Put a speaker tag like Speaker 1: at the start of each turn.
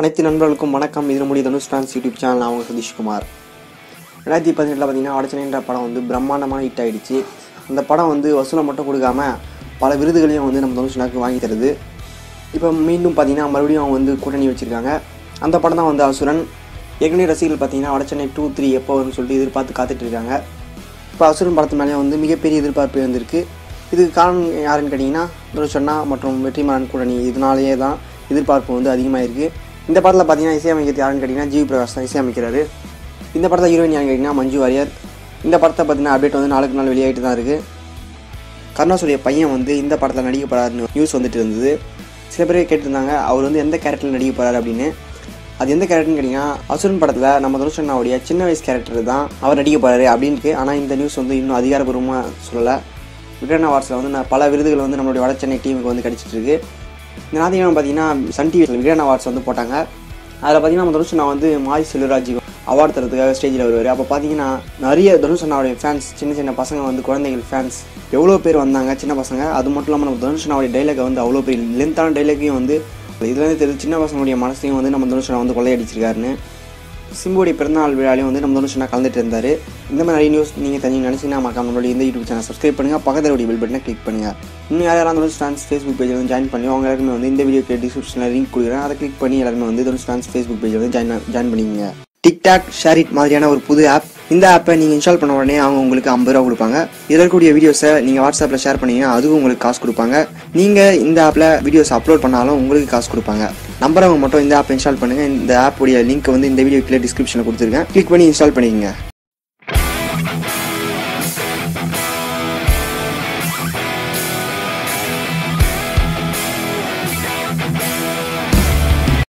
Speaker 1: அனைத்து நண்பர்களுக்கும் வணக்கம். இது நம்முடைய தனுஷ் ஃபேன்ஸ் யூடியூப் சேனல் நான் சதீஷ்குமார் ரெண்டாயிரத்தி பதினெட்டில் பார்த்தீங்கன்னா அடச்சனைன்ற படம் வந்து பிரம்மாண்டமான ஹிட் ஆகிடுச்சு அந்த படம் வந்து வசூலை மட்டும் கொடுக்காம பல விருதுகளையும் வந்து நம்ம தனுஷ்னாக்கு வாங்கி தருது. இப்போ மீண்டும் பார்த்தீங்கன்னா மறுபடியும் அவங்க வந்து கூட்டணி வச்சுருக்காங்க. அந்த படம் தான் வந்து அசுரன். ஏற்கனவே ரசிகர்கள் பார்த்தீங்கன்னா வடச்சென்னை டூ த்ரீ எப்போ வரும்னு சொல்லிட்டு எதிர்பார்த்து காத்துட்டு இருக்காங்க. இப்போ அசுரன் படத்து மேலே வந்து மிகப்பெரிய எதிர்பார்ப்பு வந்திருக்கு. இதுக்கு காரணம் யாருன்னு கேட்டிங்கன்னா துருஷண்ணா மற்றும் வெற்றிமாறன் கூட்டணி. இதனாலேயே தான் எதிர்பார்ப்பு வந்து அதிகமாக இருக்குது இந்த படத்தில் பார்த்தீங்கன்னா இசையமைக்கிறது யாருன்னு கேட்டிங்கன்னா ஜிவி பிரகாஷ் தான் இசையமைக்கிறாரு. இந்த படத்தில் ஹீரோயின் யாருன்னு கேட்டிங்கன்னா மஞ்சு வாரியர். இந்த படத்தை பார்த்தீங்கன்னா அப்டேட் வந்து நாளுக்கு நாள் வெளியாகிட்டு தான் இருக்குது கருணாசுடைய பையன் வந்து இந்த படத்தில் நடிக்க போகிறாருன்னு நியூஸ் வந்துட்டு இருந்தது. சில பேர் கேட்டிருந்தாங்க அவர் வந்து எந்த கேரக்டரில் நடிக்க போகிறாரு அப்படின்னு. அது எந்த கேரக்டர்னு கேட்டிங்கன்னா அசுரன் படத்தில் நம்ம தனுஷண்ணாவுடைய சின்ன வயசு கேரக்டர் தான் அவர் நடிக்க போகிறாரு அப்படின்ட்டு ஆனால் இந்த நியூஸ் வந்து இன்னும் அதிகாரப்பூர்வமாக சொல்லலை. விக்ரன் அவார்ட்ஸில் வந்து நான் பல விருதுகள் வந்து நம்மளுடைய வட சென்னை டீமுக்கு வந்து கிடச்சிட்ருக்கு இந்த ஞாயிற்றுக்கிழமை பார்த்தீங்கன்னா சன் டிவியில் விக்ரன் அவார்ட்ஸ் வந்து போட்டாங்க. அதில் பார்த்தீங்கன்னா நம்ம தனுஷ் நான் வந்து மாரி செல்வராஜ் அவார்டு தரதுக்காக ஸ்டேஜில் வருவார். அப்போ பார்த்தீங்கன்னா நிறைய தனுஷ் அண்ணாவுடைய ஃபேன்ஸ் சின்ன சின்ன பசங்க வந்து குழந்தைகள் ஃபேன்ஸ் எவ்வளோ பேர் வந்தாங்க சின்ன பசங்க. அது மட்டும் இல்லாமல் நம்ம தனுஷ் அண்ணாவுடைய டைலாக் வந்து அவ்வளோ பெரிய லென்த்தான டைலாக்கையும் வந்து இதுலேருந்து தெரிஞ்சு சின்ன பசங்களுடைய மனசையும் வந்து நம்ம தனுஷ் அண்ணா வந்து கொள்ளையடிச்சிருக்காருன்னு சிம்புடைய பிறந்தநாள் விழாலையும் வந்து நம்ம தனுஷ் கலந்துட்டு இருந்தார் இந்த மாதிரி நிறைய நியூஸ் நீங்கள் தெரிஞ்சு நினச்சிங்கன்னா மறக்காம நம்மளுடைய இந்த யூடியூப் சேனல் சப்ஸ்கிரைப் பண்ணுங்கள் பக்கத்தில் பில் பட்டனை கிளிக் பண்ணுங்கள் இன்னும் யார் யாரும் தனுஷ் ஃபேன்ஸ் ஃபேஸ்புக் பேஜில் வந்து ஜாயின் பண்ணி அவங்க எல்லாருமே வந்து இந்த வீடியோக்கு டிஸ்கிரிப்ஷனில் லிங்க் கொடுக்குறேன். அதை கிளிக் பண்ணி எல்லாருமே வந்து தனுஷ் ஃபேன்ஸ் ஃபேஸ்புக் பேஜில் வந்து ஜாயின் ஜாயின் பண்ணிக்கோங்க. டிக்டாக் ஷேரிட் மாதிரியான ஒரு புது ஆப் இந்த ஆப்பை நீங்கள் இன்ஸ்டால் பண்ண உடனே அவங்க உங்களுக்கு ஐம்பது ரூபா கொடுப்பாங்க. இதற்குரிய வீடியோஸை நீங்கள் வாட்ஸ்அப்பில் ஷேர் பண்ணீங்கன்னா அதுவும் உங்களுக்கு காசு கொடுப்பாங்க. நீங்கள் இந்த ஆப்பில் வீடியோஸ் அப்லோட் பண்ணாலும் உங்களுக்கு காசு கொடுப்பாங்க. நம்புறவங்க மட்டும் இந்த ஆப் இன்ஸ்டால் பண்ணுங்கள் இந்த ஆப்புடைய லிங்க் வந்து இந்த வீடியோ கீழே டிஸ்கிரிப்ஷனில் கொடுத்துருக்கேன். கிளிக் பண்ணி இன்ஸ்டால் பண்ணிக்கங்க.